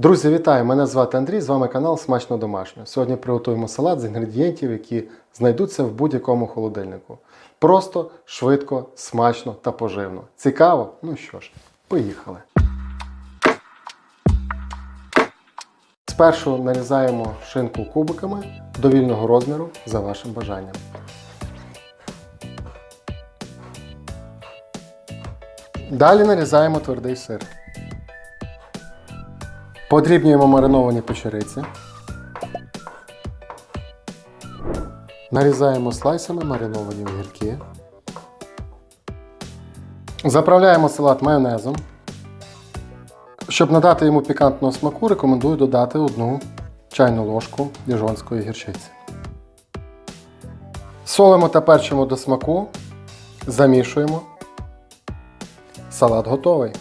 Друзі, вітаю! Мене звати Андрій, з вами канал Смачно Домашньо. Сьогодні приготуємо салат з інгредієнтів, які знайдуться в будь-якому холодильнику. Просто, швидко, смачно та поживно. Цікаво? Ну що ж, поїхали. Спершу нарізаємо шинку кубиками довільного розміру за вашим бажанням. Далі нарізаємо твердий сир. Подрібнюємо мариновані печериці. Нарізаємо слайсами мариновані огірки. Заправляємо салат майонезом. Щоб надати йому пікантного смаку, рекомендую додати одну чайну ложку діжонської гірчиці. Солимо та перчимо до смаку. Замішуємо. Салат готовий.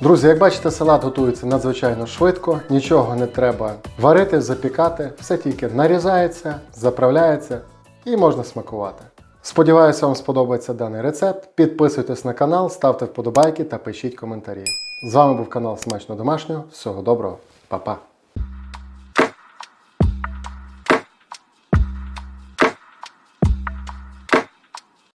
Друзі, як бачите, салат готується надзвичайно швидко, нічого не треба варити, запікати, все тільки нарізається, заправляється і можна смакувати. Сподіваюся, вам сподобається даний рецепт. Підписуйтесь на канал, ставте вподобайки та пишіть коментарі. З вами був канал Смачно Домашнього. Всього доброго, Па-па!